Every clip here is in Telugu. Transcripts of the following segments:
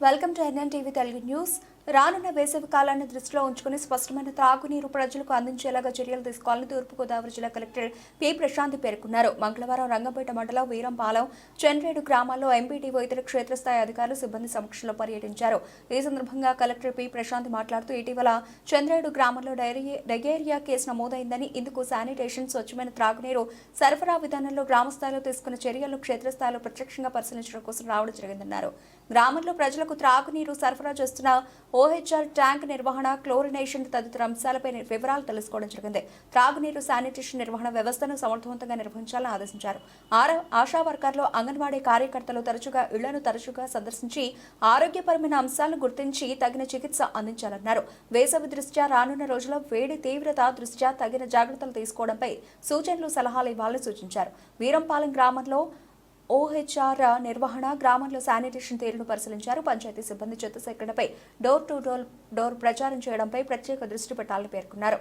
Welcome to NN TV Telugu news. రానున్న వేసవి కాలాన్ని దృష్టిలో ఉంచుకుని స్పష్టమైన త్రాగునీరు ప్రజలకు అందించేలాగా చర్యలు తీసుకోవాలని తూర్పుగోదావరి జిల్లా కలెక్టర్ పి ప్రశాంతి పేర్కొన్నారు. మంగళవారం రంగంపేట మండలం వీరంపాలెం చెన్రేడు గ్రామాల్లో ఎంపీటీఓ ఇతర క్షేత్రస్థాయి అధికారులు సిబ్బంది సమక్షంలో పర్యటించారు. ఈ సందర్భంగా కలెక్టర్ పి ప్రశాంతి మాట్లాడుతూ ఇటీవల చెన్రేడు గ్రామంలో డగేరియా కేసు నమోదైందని ఇందుకు శానిటేషన్ స్వచ్ఛమైన త్రాగునీరు సరఫరా విధానంలో గ్రామస్థాయిలో తీసుకున్న చర్యలను క్షేత్రస్థాయిలో ప్రత్యక్షంగా పరిశీలించడం కోసం రావడం జరిగిందన్నారు. గ్రామంలో ప్రజలకు త్రాగునీరు సరఫరా చేస్తున్న ఓహెచ్ఆర్ ట్యాంక్ నిర్వహణ క్లోరినేషన్ తదితర అంశాలపై వివరాలు తెలుసుకోవడం జరిగింది. త్రాగునీరు శానిటేషన్ నిర్వహణ వ్యవస్థను సమర్థవంతంగా నిర్వహించాలని ఆదేశించారు. ఆశా వర్కర్లు అంగన్వాడీ కార్యకర్తలు తరచుగా ఇళ్ళను తరచుగా సందర్శించి ఆరోగ్యపరమైన అంశాలను గుర్తించి తగిన చికిత్స అందించాలన్నారు. వేసవి దృష్ట్యా రానున్న రోజుల్లో వేడి తీవ్రత దృష్ట్యా తగిన జాగ్రత్తలు తీసుకోవడంపై సూచనలు సలహాలు ఇవ్వాలని సూచించారు. వీరంపాలెం గ్రామంలో ఓహెచ్ఆర్ నిర్వహణ గ్రామంలో శానిటేషన్ తీరును పరిశీలించారు. పంచాయతీ సిబ్బంది చెత్త సేకరణపై డోర్ టు డోర్ డోర్ ప్రచారం చేయడంపై ప్రత్యేక దృష్టి పెట్టాలని పేర్కొన్నారు.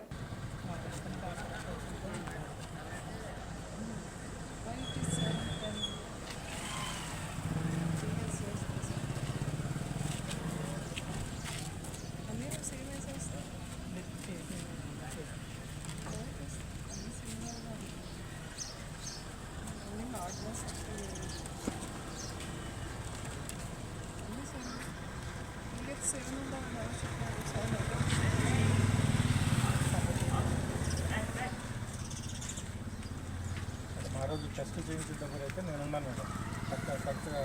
ఆ రోజు టెస్ట్ చేయించేటప్పుడు అయితే నేను ఉన్నాను మేడం కరెక్ట్ కరెక్ట్గా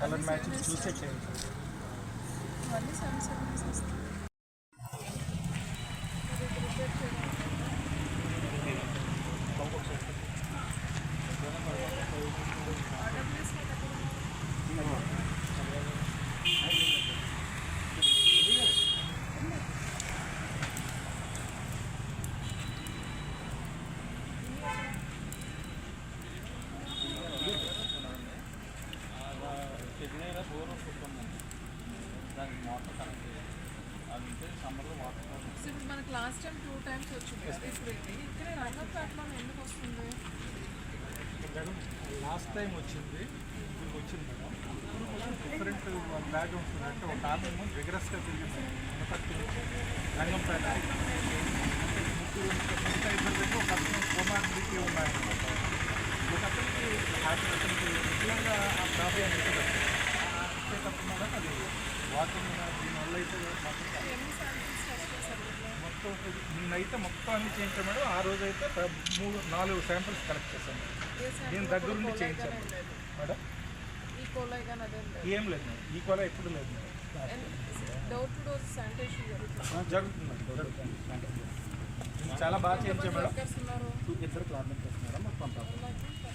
కలర్ మ్యాచ్ చూసే చేయించాను సో ఇప్పుడు మనకి లాస్ట్ టైం టూ టైమ్స్ వచ్చింది ఇప్పుడు ఇక్కడ రంగంపేటలో ఎందుకు వస్తుంది? మేడం లాస్ట్ టైం వచ్చింది ఇప్పుడు వచ్చింది మేడం. డిఫరెంట్ బ్యాక్గ్రౌండ్స్ అంటే ఒక ఆమె విగ్రస్గా తిరిగింది మునపర్తి నుంచి రంగంపేట ముగ్గురు మిగతా ఇద్దరు దగ్గర ఒక అతను కోమార్బిలిటీ ఉన్నాయన్నమాట ఒక అతనికి అతనికి రెగ్యులర్గా ఆ ప్రాబ్లం ఉంటుంది వచ్చేటప్పుడు మేడం అది వాటర్ దీనివల్ల అయితే మొత్తం నేనైతే మొత్తం అన్ని చేయించాను మేడం ఆ రోజు అయితే మూడు నాలుగు శాంపిల్స్ కలెక్ట్ చేశాను ఏ నేను శాంపిల్ దగ్గర నుండి చేయించాను మేడం ఏం లేదు మేడం ఈ కోలా ఎప్పుడు లేదు మేడం జరుగుతుంది టు డోర్ శానిటేషన్ జరుగుతుంది మేడం ఇద్దరు నేను చాలా మేడం మాకు ఉన్నారు